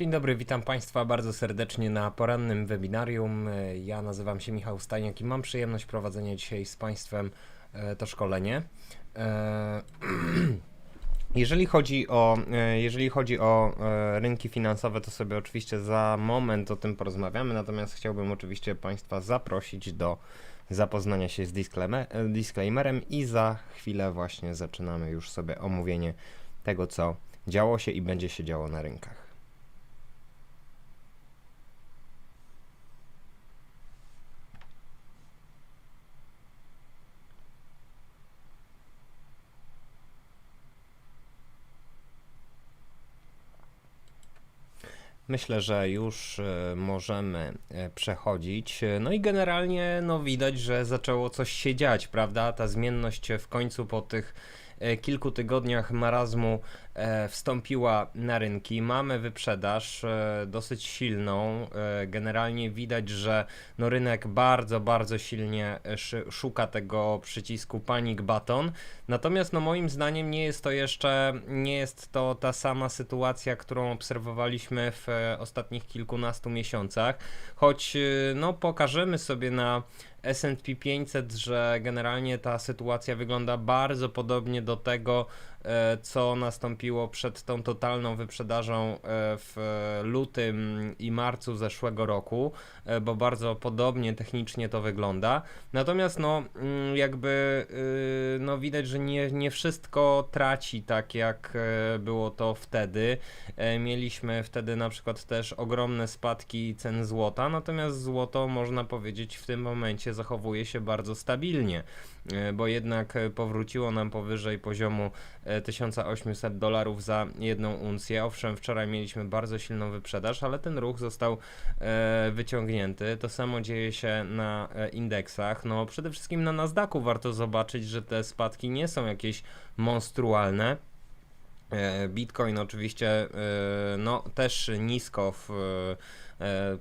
Dzień dobry, witam Państwa bardzo serdecznie na porannym webinarium. E, Ja nazywam się Michał Stajniak i mam przyjemność prowadzenia dzisiaj z Państwem e, to szkolenie. E, Jeżeli chodzi o, jeżeli chodzi o rynki finansowe, to sobie oczywiście za moment o tym porozmawiamy, natomiast chciałbym oczywiście Państwa zaprosić do zapoznania się z disclaimer, disclaimerem i za chwilę właśnie zaczynamy już sobie omówienie tego, co działo się i będzie się działo na rynkach. Myślę, że już e, możemy e, przechodzić. No i generalnie no widać, że zaczęło coś się dziać, prawda? Ta zmienność w końcu po tych e, kilku tygodniach marazmu wstąpiła na rynki. Mamy wyprzedaż e, dosyć silną. E, generalnie widać, że no rynek bardzo, bardzo silnie e, szuka tego przycisku panic button. Natomiast no moim zdaniem nie jest to jeszcze, nie jest to ta sama sytuacja, którą obserwowaliśmy w e, ostatnich kilkunastu miesiącach, choć e, no pokażemy sobie na S&P 500, że generalnie ta sytuacja wygląda bardzo podobnie do tego, e, co nastąpiło przed tą totalną wyprzedażą e, w e, lutym i marcu zeszłego roku, e, bo bardzo podobnie technicznie to wygląda. Natomiast no mm, jakby y, no widać, że nie, nie wszystko traci tak jak e, było to wtedy. E, Mieliśmy wtedy na przykład też ogromne spadki cen złota, natomiast złoto można powiedzieć w tym momencie zachowuje się bardzo stabilnie, e, bo jednak e, powróciło nam powyżej poziomu e, 1800 dolarów za jedną uncję. Owszem, wczoraj mieliśmy bardzo silną wyprzedaż, ale ten ruch został e, wyciągnięty. To samo dzieje się na e, indeksach. No przede wszystkim na Nasdaqu warto zobaczyć, że te spadki nie są jakieś monstrualne. E, Bitcoin oczywiście no też nisko w,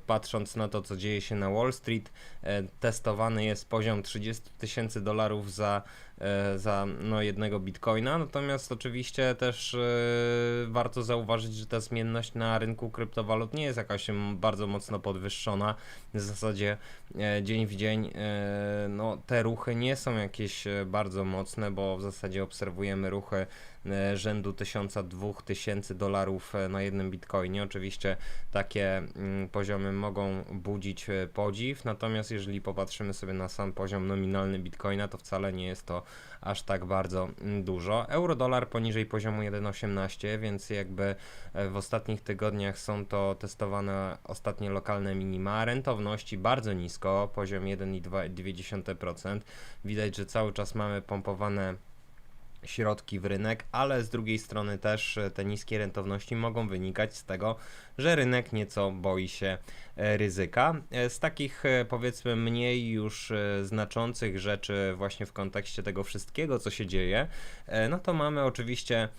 patrząc na to co dzieje się na Wall Street testowany jest poziom 30 tysięcy dolarów za, za no, jednego bitcoina. Natomiast oczywiście też e, warto zauważyć, że ta zmienność na rynku kryptowalut nie jest jakaś bardzo mocno podwyższona. W zasadzie e, dzień w dzień e, no, te ruchy nie są jakieś e, bardzo mocne, bo w zasadzie obserwujemy ruchy e, rzędu 1000-2000 dolarów e, na jednym bitcoinie. Oczywiście takie mm, poziomy mogą budzić e, podziw, natomiast jeżeli popatrzymy sobie na sam poziom nominalny bitcoina, to wcale nie jest to aż tak bardzo mm, dużo. Euro-dolar poniżej poziomu 1,18, więc jakby e, w ostatnich tygodniach są to testowane ostatnie lokalne minima. Rentowności bardzo nisko, poziom 1,2%. Widać, że cały czas mamy pompowane środki w rynek, ale z drugiej strony też e, te niskie rentowności mogą wynikać z tego, że rynek nieco boi się e, ryzyka. E, Z takich powiedzmy mniej już znaczących rzeczy właśnie w kontekście tego wszystkiego, co się dzieje, no to mamy oczywiście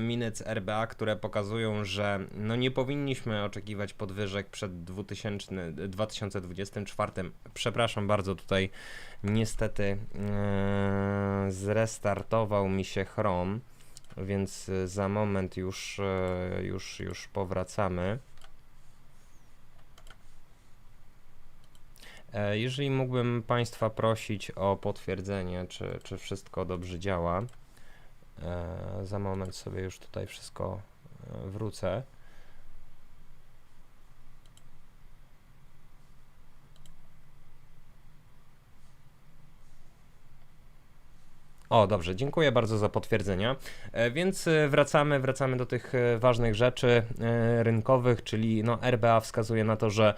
minec RBA, które pokazują, że no nie powinniśmy oczekiwać podwyżek przed 2000, 2024. Przepraszam bardzo, tutaj niestety e, zrestartował mi się Chrome, więc e, za moment już, e, już, już powracamy. Jeżeli mógłbym Państwa prosić o potwierdzenie, czy, czy wszystko dobrze działa. E, Za moment sobie już tutaj wszystko e, wrócę. O, dobrze, dziękuję bardzo za potwierdzenia. E, Więc e, wracamy, wracamy do tych e, ważnych rzeczy rynkowych, czyli no RBA wskazuje na to, że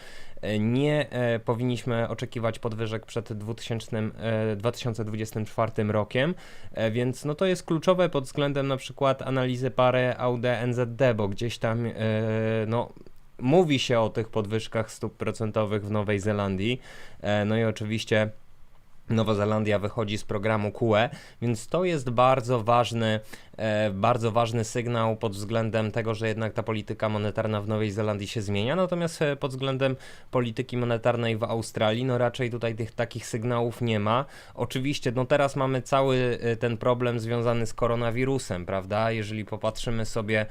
nie powinniśmy oczekiwać podwyżek przed 2000, e, 2024 rokiem, więc no to jest kluczowe pod względem na przykład analizy pary AUD-NZD, bo gdzieś tam no mówi się o tych podwyżkach stóp procentowych w Nowej Zelandii, no i oczywiście Nowa Zelandia wychodzi z programu QE, więc to jest bardzo ważny, e, bardzo ważny sygnał pod względem tego, że jednak ta polityka monetarna w Nowej Zelandii się zmienia, natomiast e, pod względem polityki monetarnej w Australii, no raczej tutaj tych takich sygnałów nie ma. Oczywiście, no teraz mamy cały e, ten problem związany z koronawirusem, prawda? Jeżeli popatrzymy sobie,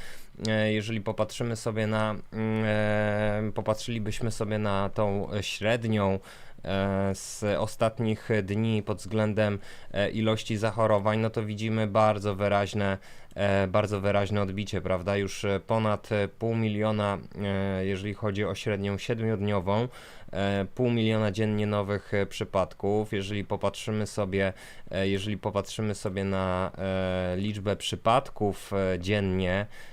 jeżeli popatrzymy sobie na, mm, popatrzylibyśmy sobie na tą średnią, z ostatnich dni pod względem e, ilości zachorowań, no to widzimy bardzo wyraźne, e, bardzo wyraźne odbicie, prawda? Już e, ponad e, pół miliona, e, jeżeli chodzi o średnią siedmiodniową, e, pół miliona dziennie nowych e, przypadków. Jeżeli popatrzymy sobie, e, jeżeli popatrzymy sobie na e, liczbę przypadków e, dziennie, e,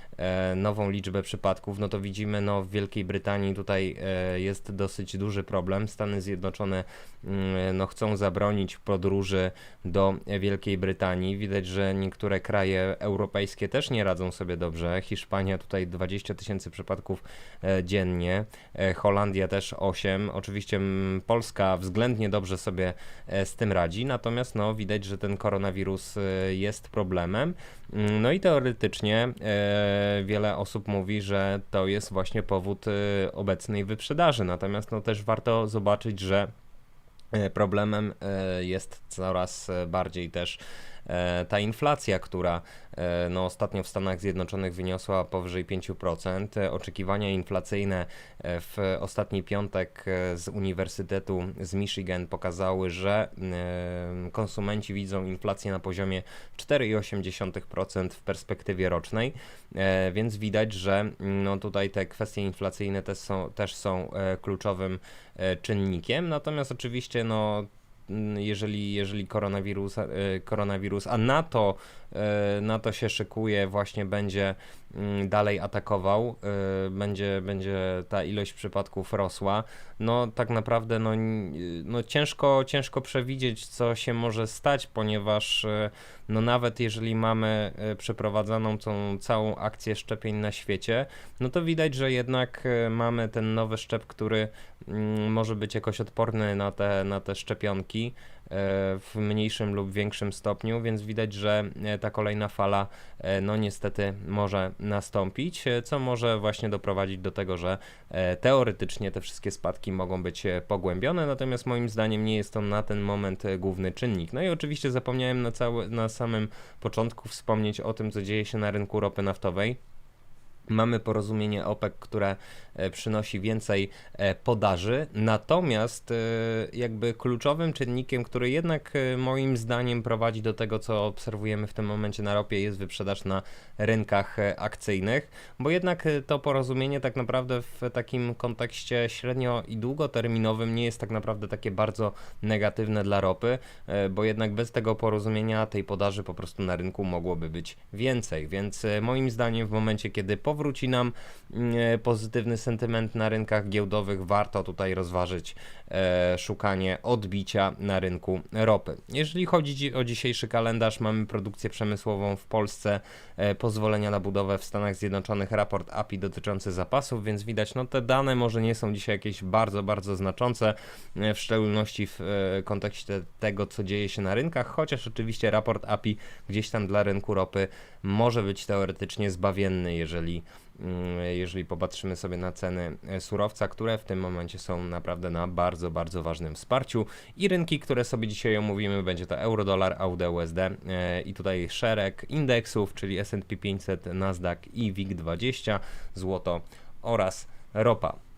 nową liczbę przypadków, no to widzimy, no w Wielkiej Brytanii tutaj e, jest dosyć duży problem. Stany Zjednoczone mm, no, chcą zabronić podróży do Wielkiej Brytanii. Widać, że niektóre kraje europejskie też nie radzą sobie dobrze. Hiszpania tutaj 20 tysięcy przypadków e, dziennie, e, Holandia też 8. Oczywiście mm, Polska względnie dobrze sobie e, z tym radzi, natomiast no, widać, że ten koronawirus e, jest problemem. Mm, No i teoretycznie e, wiele osób mówi, że to jest właśnie powód e, obecnej wyprzedaży. Natomiast no, też warto zobaczyć, że e, problemem jest coraz bardziej też ta inflacja, która no, ostatnio w Stanach Zjednoczonych wyniosła powyżej 5%. E, Oczekiwania inflacyjne e, w ostatni piątek e, z Uniwersytetu z Michigan pokazały, że e, konsumenci widzą inflację na poziomie 4,8% w perspektywie rocznej, e, więc widać, że no, tutaj te kwestie inflacyjne też są, też są e, kluczowym e, czynnikiem. Natomiast oczywiście no, mm, jeżeli, jeżeli koronawirus, e, koronawirus, a na to, e, na to się szykuje, właśnie będzie mm, dalej atakował, e, będzie, będzie ta ilość przypadków rosła, no tak naprawdę no, no ciężko, ciężko przewidzieć, co się może stać, ponieważ e, no nawet jeżeli mamy e, przeprowadzoną tą całą akcję szczepień na świecie, no to widać, że jednak e, mamy ten nowy szczep, który mm, może być jakoś odporny na te, na te szczepionki. e, w mniejszym lub większym stopniu, więc widać, że e, ta kolejna fala e, no niestety może nastąpić, e, co może właśnie doprowadzić do tego, że e, teoretycznie te wszystkie spadki mogą być e, pogłębione, natomiast moim zdaniem nie jest to na ten moment e, główny czynnik. No i oczywiście zapomniałem na, cały, na samym początku wspomnieć o tym, co dzieje się na rynku ropy naftowej. Mamy porozumienie OPEC, które e, przynosi więcej e, podaży, natomiast e, jakby kluczowym czynnikiem, który jednak moim zdaniem prowadzi do tego, co obserwujemy w tym momencie na ropie, jest wyprzedaż na rynkach e, akcyjnych, bo jednak e, to porozumienie tak naprawdę w takim kontekście średnio i długoterminowym nie jest tak naprawdę takie bardzo negatywne dla ropy, e, bo jednak bez tego porozumienia tej podaży po prostu na rynku mogłoby być więcej, więc moim zdaniem w momencie, kiedy powróci nam mm, pozytywny sentyment na rynkach giełdowych, warto tutaj rozważyć szukanie odbicia na rynku ropy. Jeżeli chodzi dzi- o dzisiejszy kalendarz, mamy produkcję przemysłową w Polsce, e, pozwolenia na budowę w Stanach Zjednoczonych, raport API dotyczący zapasów, więc widać, no te dane może nie są dzisiaj jakieś bardzo, bardzo znaczące, e, w szczególności w e, kontekście tego, co dzieje się na rynkach, chociaż oczywiście raport API gdzieś tam dla rynku ropy może być teoretycznie zbawienny, jeżeli, jeżeli popatrzymy sobie na ceny e, surowca, które w tym momencie są naprawdę na bardzo, bardzo ważnym wsparciu i rynki, które sobie dzisiaj omówimy, będzie to euro-dolar, AUD, USD e, i tutaj szereg indeksów, czyli S&P 500, Nasdaq i WIG20, złoto oraz ropa.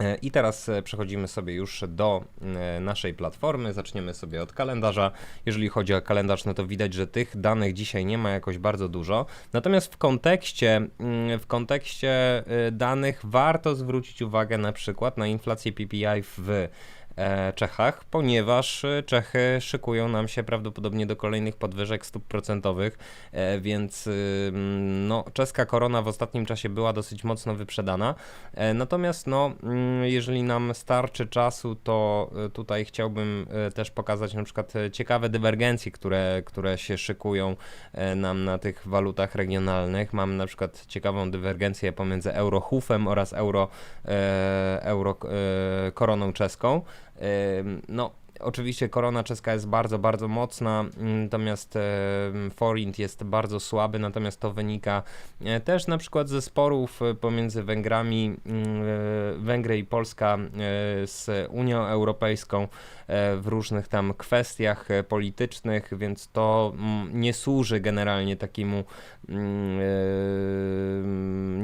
E, I teraz e, przechodzimy sobie już do e, naszej platformy. Zaczniemy sobie od kalendarza. Jeżeli chodzi o kalendarz, no to widać, że tych danych dzisiaj nie ma jakoś bardzo dużo. Natomiast w kontekście, mm, w kontekście danych warto zwrócić uwagę na przykład na inflację PPI w Czechach, ponieważ e, Czechy szykują nam się prawdopodobnie do kolejnych podwyżek stóp procentowych, e, więc y, no, czeska korona w ostatnim czasie była dosyć mocno wyprzedana. E, Natomiast no, mm, jeżeli nam starczy czasu, to e, tutaj chciałbym e, też pokazać na przykład e, ciekawe dywergencje, które, które się szykują e, nam na tych walutach regionalnych. Mamy na przykład ciekawą dywergencję pomiędzy eurohufem oraz euro, e, euro e, koroną czeską. No, Oczywiście korona czeska jest bardzo, bardzo mocna, natomiast forint jest bardzo słaby, natomiast to wynika e, też na przykład ze sporów e, pomiędzy Węgrami, mm, e, Węgry i Polska z Unią Europejską w różnych tam kwestiach politycznych, więc to mm, nie służy generalnie takiemu, mm,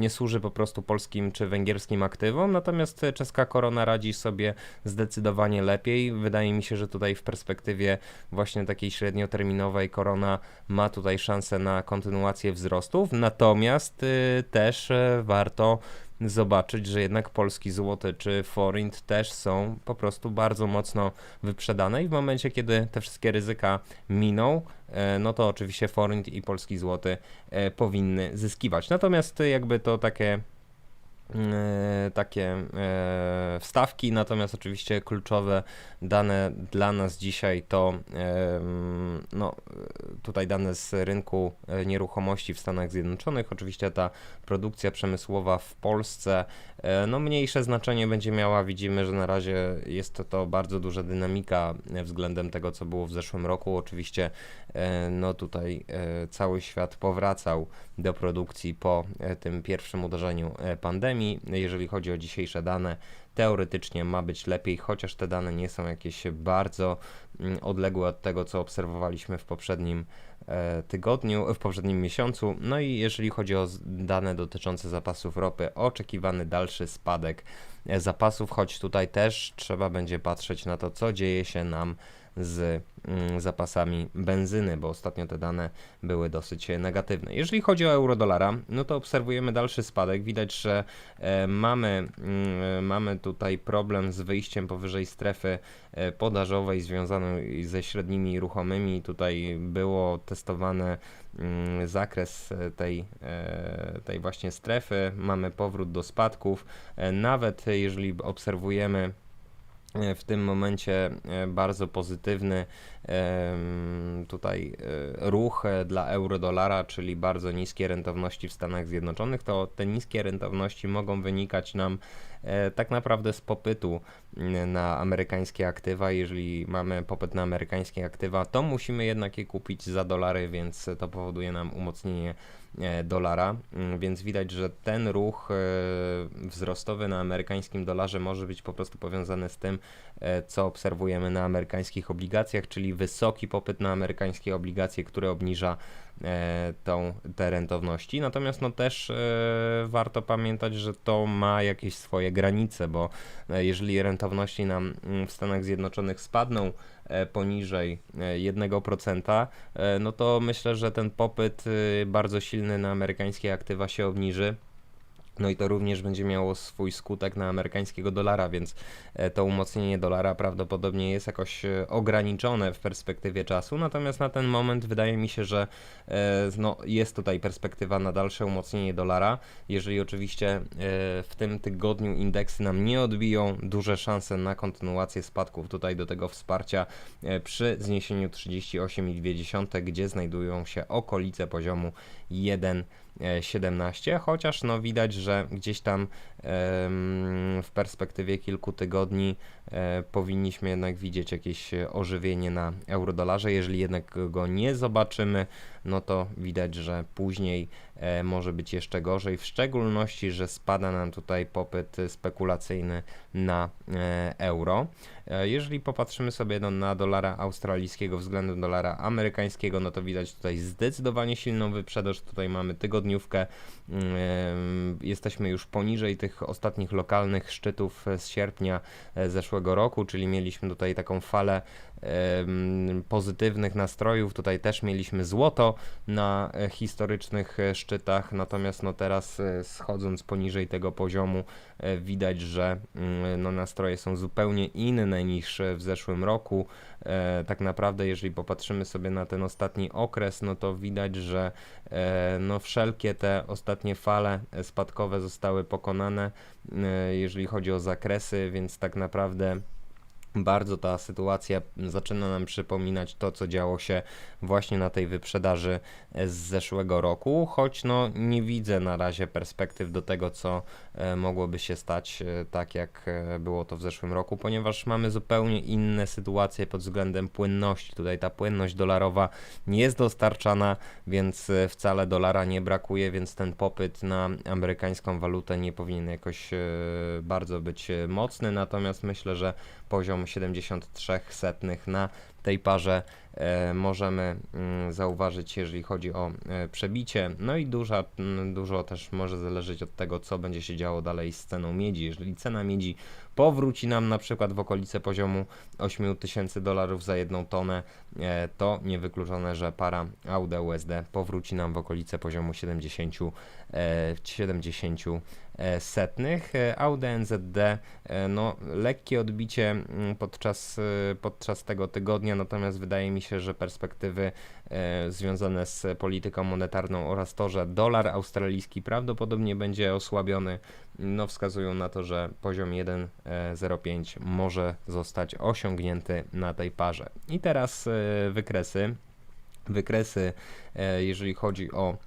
nie służy po prostu polskim czy węgierskim aktywom, natomiast czeska korona radzi sobie zdecydowanie lepiej. Wydaje mi się, że tutaj w perspektywie właśnie takiej średnioterminowej korona ma tutaj szansę na kontynuację wzrostów, natomiast y, też y, warto zobaczyć, że jednak polski złoty czy forint też są po prostu bardzo mocno wyprzedane i w momencie, kiedy te wszystkie ryzyka miną, e, no to oczywiście forint i polski złoty e, powinny zyskiwać. Natomiast jakby to takie takie e, wstawki, natomiast oczywiście kluczowe dane dla nas dzisiaj to e, no, tutaj dane z rynku e, nieruchomości w Stanach Zjednoczonych. Oczywiście ta produkcja przemysłowa w Polsce e, no, mniejsze znaczenie będzie miała. Widzimy, że na razie jest to, to bardzo duża dynamika e, względem tego, co było w zeszłym roku. Oczywiście e, no, tutaj e, cały świat powracał do produkcji po e, tym pierwszym uderzeniu e, Jeżeli chodzi o dzisiejsze dane, teoretycznie ma być lepiej, chociaż te dane nie są jakieś bardzo mm, odległe od tego, co obserwowaliśmy w poprzednim e, tygodniu, w poprzednim miesiącu. No i jeżeli chodzi o dane dotyczące zapasów ropy, oczekiwany dalszy spadek e, zapasów, choć tutaj też trzeba będzie patrzeć na to, co dzieje się nam z zapasami benzyny, bo ostatnio te dane były dosyć negatywne. Jeżeli chodzi o euro-dolara, no to obserwujemy dalszy spadek. Widać, że e, mamy, mm, mamy tutaj problem z wyjściem powyżej strefy e, podażowej związanej ze średnimi ruchomymi. Tutaj było testowane mm, zakres tej, e, tej właśnie strefy. Mamy powrót do spadków. Nawet jeżeli obserwujemy w tym momencie e, bardzo pozytywny tutaj e, ruch e, dla euro-dolara, czyli bardzo niskie rentowności w Stanach Zjednoczonych, to te niskie rentowności mogą wynikać nam e, tak naprawdę z popytu m, na amerykańskie aktywa. Jeżeli mamy popyt na amerykańskie aktywa, to musimy jednak je kupić za dolary, więc to powoduje nam umocnienie e, dolara, Mm, więc widać, że ten ruch e, wzrostowy na amerykańskim dolarze może być po prostu powiązany z tym, e, co obserwujemy na amerykańskich obligacjach, czyli wysoki popyt na amerykańskie obligacje, które obniża e, tą, te rentowności. Natomiast no też e, warto pamiętać, że to ma jakieś swoje granice, bo e, jeżeli rentowności nam mm, w Stanach Zjednoczonych spadną e, poniżej e, 1%, e, no to myślę, że ten popyt y, bardzo silny na amerykańskie aktywa się obniży. No i to również będzie miało swój skutek na amerykańskiego dolara, więc e, to umocnienie dolara prawdopodobnie jest jakoś e, ograniczone w perspektywie czasu. Natomiast na ten moment wydaje mi się, że e, no, jest tutaj perspektywa na dalsze umocnienie dolara. Jeżeli oczywiście w tym tygodniu indeksy nam nie odbiją, duże szanse na kontynuację spadków tutaj do tego wsparcia przy zniesieniu 38,2, gdzie znajdują się okolice poziomu 1. e, 17, chociaż no widać, że gdzieś tam w perspektywie kilku tygodni e, powinniśmy jednak widzieć jakieś e, ożywienie na eurodolarze. Jeżeli jednak go nie zobaczymy, no to widać, że później e, może być jeszcze gorzej, w szczególności, że spada nam tutaj popyt spekulacyjny na euro. Jeżeli popatrzymy sobie no, na dolara australijskiego względem dolara amerykańskiego, no to widać tutaj zdecydowanie silną wyprzedaż. Tutaj mamy tygodniówkę. Jesteśmy już poniżej tych ostatnich lokalnych szczytów e, z sierpnia e, zeszłego roku, czyli mieliśmy tutaj taką falę pozytywnych nastrojów. Tutaj też mieliśmy złoto na e, historycznych szczytach, natomiast no teraz schodząc poniżej tego poziomu widać, że mm, no nastroje są zupełnie inne niż w zeszłym roku. E, tak naprawdę, jeżeli popatrzymy sobie na ten ostatni okres, no to widać, że e, no wszelkie te ostatnie fale e, spadkowe zostały pokonane, jeżeli chodzi o zakresy, więc tak naprawdę Bardzo ta sytuacja zaczyna nam przypominać to, co działo się właśnie na tej wyprzedaży e, z zeszłego roku, choć no nie widzę na razie perspektyw do tego, co e, mogłoby się stać e, tak, jak było to w zeszłym roku, ponieważ mamy zupełnie inne sytuacje pod względem płynności. Tutaj ta płynność dolarowa nie jest dostarczana, więc wcale dolara nie brakuje, więc ten popyt na amerykańską walutę nie powinien jakoś bardzo być mocny, natomiast myślę, że poziom 73 setnych na tej parze możemy mm, zauważyć, jeżeli chodzi o e, przebicie. No i duża, mm, dużo też może zależeć od tego, co będzie się działo dalej z ceną miedzi. Jeżeli cena miedzi powróci nam na przykład w okolice poziomu 8000 dolarów za jedną tonę, e, to niewykluczone, że para AUD USD powróci nam w okolice poziomu 70, e, 70 e, setnych. E, AUD NZD, no lekkie odbicie mm, podczas, podczas tego tygodnia, natomiast wydaje mi się, że perspektywy związane z polityką monetarną oraz to, że dolar australijski prawdopodobnie będzie osłabiony, no wskazują na to, że poziom 1,05 może zostać osiągnięty na tej parze. I teraz e, wykresy. Wykresy, e, jeżeli chodzi o e,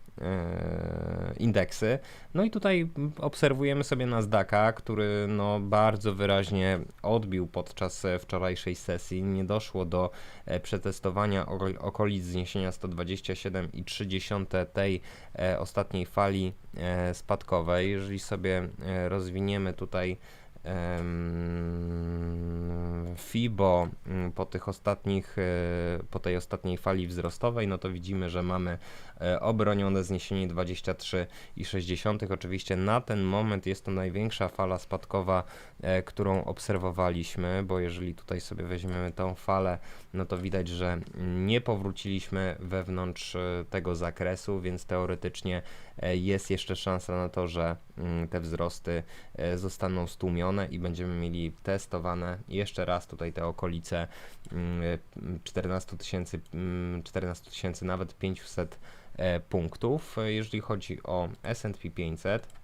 indeksy. No i tutaj obserwujemy sobie Nasdaqa, który no bardzo wyraźnie odbił podczas e, wczorajszej sesji. Nie doszło do e, przetestowania oko- okolic zniesienia 127,3 tej e, ostatniej fali e, spadkowej. Jeżeli sobie e, rozwiniemy tutaj FIBO mm, po tych ostatnich, e, po tej ostatniej fali wzrostowej, no to widzimy, że mamy e, obronione zniesienie 23,6. Oczywiście na ten moment jest to największa fala spadkowa, e, którą obserwowaliśmy, bo jeżeli tutaj sobie weźmiemy tą falę, no to widać, że nie powróciliśmy wewnątrz tego zakresu, więc teoretycznie jest jeszcze szansa na to, że mm, te wzrosty e, zostaną stłumione i będziemy mieli testowane jeszcze raz tutaj te okolice mm, 14 tysięcy, mm, 14 tysięcy, nawet 500 e, punktów. E, Jeżeli chodzi o S&P 500,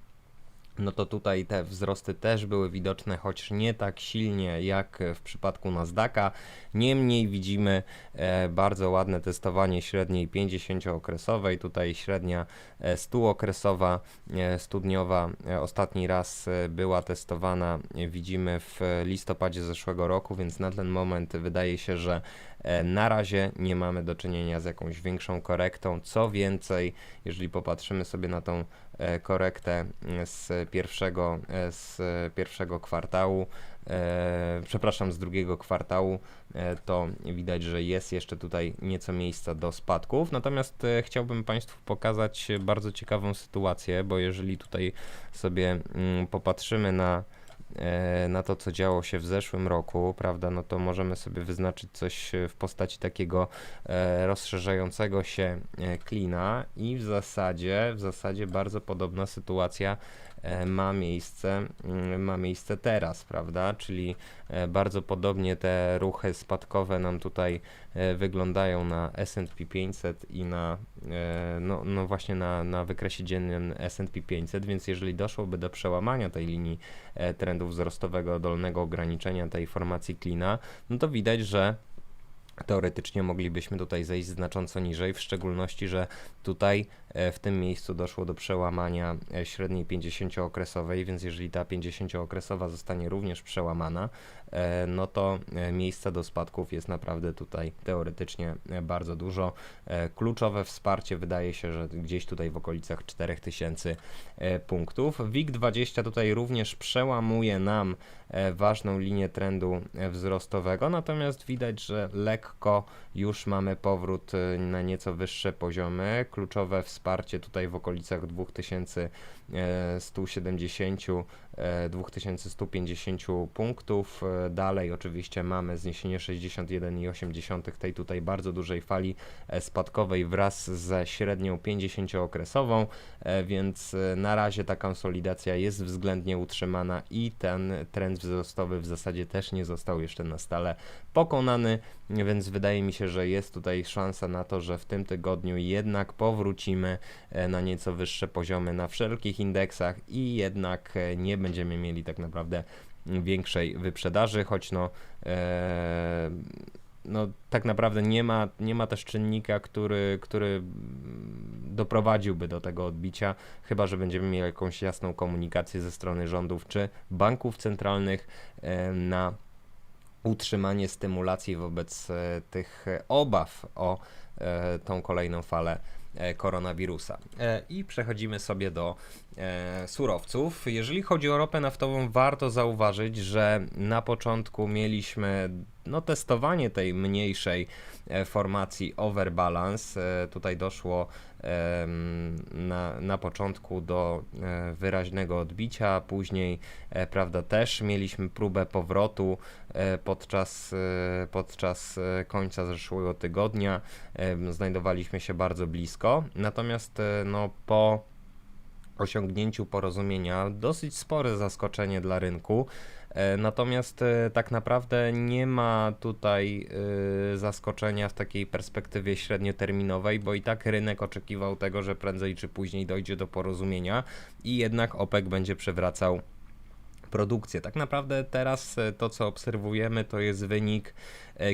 no to tutaj te wzrosty też były widoczne, choć nie tak silnie jak w przypadku Nasdaqa. Niemniej widzimy e, bardzo ładne testowanie średniej 50-okresowej, tutaj średnia e, 100-okresowa, e, studniowa e, ostatni raz była testowana, widzimy w listopadzie zeszłego roku, więc na ten moment wydaje się, że na razie nie mamy do czynienia z jakąś większą korektą. Co więcej, jeżeli popatrzymy sobie na tą e, korektę z pierwszego, e, z pierwszego kwartału, e, przepraszam, z drugiego kwartału, e, to widać, że jest jeszcze tutaj nieco miejsca do spadków. Natomiast e, chciałbym Państwu pokazać bardzo ciekawą sytuację, bo jeżeli tutaj sobie popatrzymy na e, na to, co działo się w zeszłym roku, prawda, no to możemy sobie wyznaczyć coś e, w postaci takiego e, rozszerzającego się e, klina i w zasadzie, w zasadzie bardzo podobna sytuacja e, ma miejsce, mm, ma miejsce teraz, prawda, czyli e, bardzo podobnie te ruchy spadkowe nam tutaj e, wyglądają na S&P 500 i na, e, no, no właśnie na, na wykresie dziennym S&P 500, więc jeżeli doszłoby do przełamania tej linii e, trendu wzrostowego dolnego ograniczenia tej formacji klina, no to widać, że teoretycznie moglibyśmy tutaj zejść znacząco niżej, w szczególności, że tutaj e, w tym miejscu doszło do przełamania e, średniej 50-okresowej, więc jeżeli ta 50-okresowa zostanie również przełamana, e, no to e, miejsca do spadków jest naprawdę tutaj teoretycznie e, bardzo dużo. E, Kluczowe wsparcie wydaje się, że gdzieś tutaj w okolicach 4000 e, punktów. WIG20 tutaj również przełamuje nam e, ważną linię trendu e, wzrostowego, natomiast widać, że lekko już mamy powrót e, na nieco wyższe poziomy. Kluczowe wsparcie wsparcie tutaj w okolicach 2000 E, 170 2150 e, punktów. E, dalej oczywiście mamy zniesienie 61,8 tej tutaj bardzo dużej fali spadkowej wraz ze średnią 50-okresową, więc na razie ta konsolidacja jest względnie utrzymana i ten trend wzrostowy w zasadzie też nie został jeszcze na stale pokonany, więc wydaje mi się, że jest tutaj szansa na to, że w tym tygodniu jednak powrócimy na nieco wyższe poziomy na wszelkich indeksach i jednak e, nie będziemy mieli tak naprawdę większej wyprzedaży, choć no, e, no tak naprawdę nie ma, nie ma też czynnika, który, który doprowadziłby do tego odbicia, chyba że będziemy mieli jakąś jasną komunikację ze strony rządów czy banków centralnych e, na utrzymanie stymulacji wobec e, tych obaw o e, tą kolejną falę koronawirusa. E, I przechodzimy sobie do e, surowców. Jeżeli chodzi o ropę naftową, warto zauważyć, że na początku mieliśmy no, testowanie tej mniejszej e, formacji overbalance. E, tutaj doszło na, na początku do e, wyraźnego odbicia, później e, prawda też mieliśmy próbę powrotu e, podczas, podczas końca zeszłego tygodnia. Znajdowaliśmy się bardzo blisko, natomiast no, po osiągnięciu porozumienia dosyć spore zaskoczenie dla rynku. E, Natomiast e, tak naprawdę nie ma tutaj e, zaskoczenia w takiej perspektywie średnioterminowej, bo i tak rynek oczekiwał tego, że prędzej czy później dojdzie do porozumienia i jednak OPEC będzie przywracał produkcję. Tak naprawdę teraz to, co obserwujemy, to jest wynik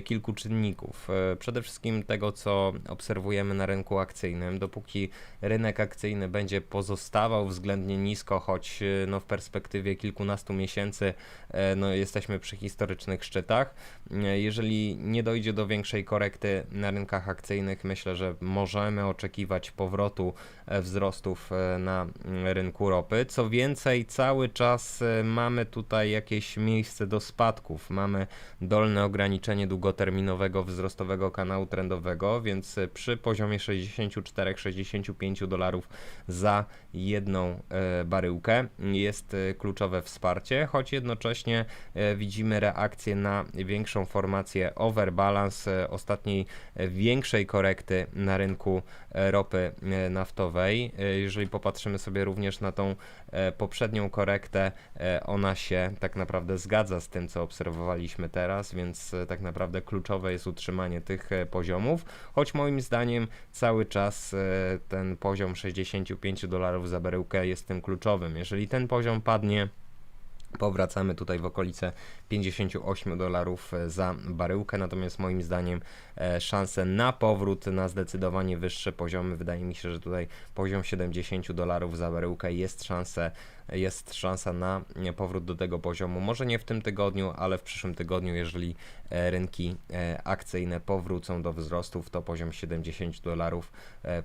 kilku czynników. E, Przede wszystkim tego, co obserwujemy na rynku akcyjnym. Dopóki rynek akcyjny będzie pozostawał względnie nisko, choć e, no, w perspektywie kilkunastu miesięcy e, no, jesteśmy przy historycznych szczytach. E, Jeżeli nie dojdzie do większej korekty na rynkach akcyjnych, myślę, że możemy oczekiwać powrotu e, wzrostów e, na mm, rynku ropy. Co więcej, cały czas e, mamy tutaj jakieś miejsce do spadków. Mamy dolne ograniczenie długoterminowego wzrostowego kanału trendowego, więc e, przy poziomie 64-65 dolarów za jedną e, baryłkę jest e, kluczowe wsparcie, choć jednocześnie widzimy reakcję na większą formację overbalance ostatniej większej korekty na rynku ropy naftowej. Jeżeli popatrzymy sobie również na tą poprzednią korektę, ona się tak naprawdę zgadza z tym, co obserwowaliśmy teraz, więc tak naprawdę kluczowe jest utrzymanie tych e, poziomów, choć moim zdaniem cały czas e, ten poziom 65 dolarów za baryłkę jest tym kluczowym. Jeżeli ten poziom padnie, Powracamy tutaj w okolice 58 dolarów e, za baryłkę, natomiast moim zdaniem e, szanse na powrót na zdecydowanie wyższe poziomy, wydaje mi się, że tutaj poziom 70 dolarów za baryłkę jest szansa, jest szansa na e, powrót do tego poziomu. Może nie w tym tygodniu, ale w przyszłym tygodniu, jeżeli rynki akcyjne powrócą do wzrostów, to poziom 70 dolarów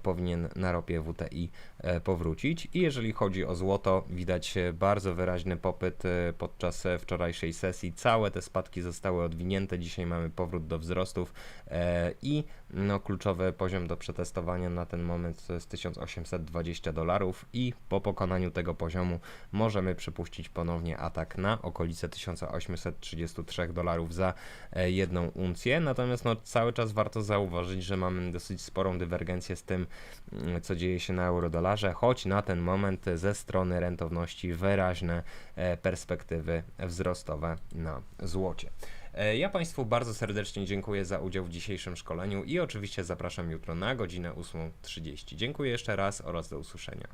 powinien na ropie WTI powrócić. I jeżeli chodzi o złoto, widać bardzo wyraźny popyt podczas wczorajszej sesji. Całe te spadki zostały odwinięte. Dzisiaj mamy powrót do wzrostów e, i no, kluczowy poziom do przetestowania na ten moment to jest 1820 dolarów i po pokonaniu tego poziomu możemy przypuścić ponownie atak na okolice 1833 dolarów za e, jedną uncję. Natomiast no, cały czas warto zauważyć, że mamy dosyć sporą dywergencję z tym, mm, co dzieje się na euro-dolarze, choć na ten moment ze strony rentowności wyraźne e, perspektywy wzrostowe na złocie. E, Ja Państwu bardzo serdecznie dziękuję za udział w dzisiejszym szkoleniu i oczywiście zapraszam jutro na godzinę 8.30. Dziękuję jeszcze raz oraz do usłyszenia.